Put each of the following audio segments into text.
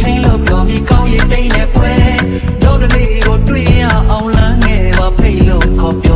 ထိန်လို့ပြောပြီးကောင်းရည်တိတ်နဲ့ပွဲလုံးတလေးကိုတွေ့ရအောင်လမ်းငယ်ပါဖိတ်လို့ခေါ်ပြော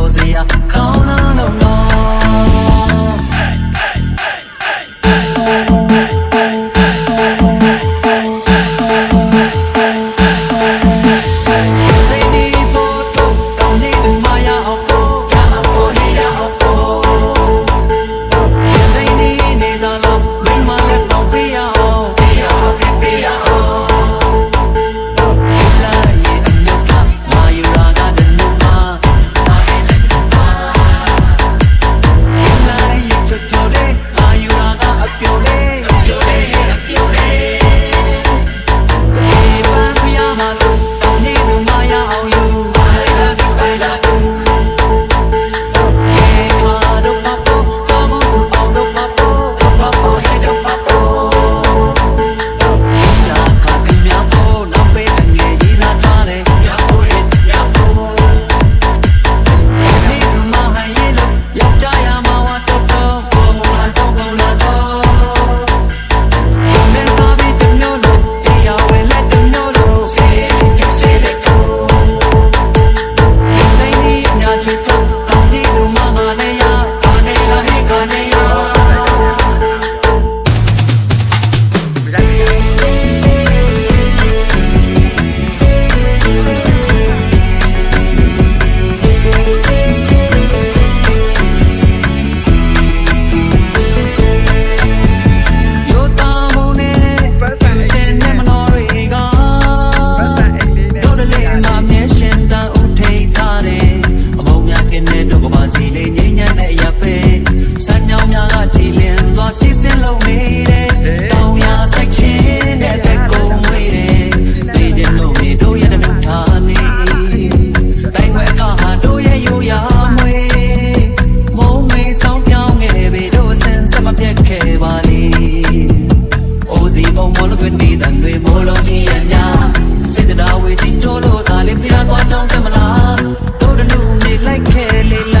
တွေမိုးလုံးကြီးရညာစေတနာဝေစီတိုးလို့ဒါလေးဖျားသွားကြောင်းတမလားတို့တလူနေလိုက်ခဲလေးလား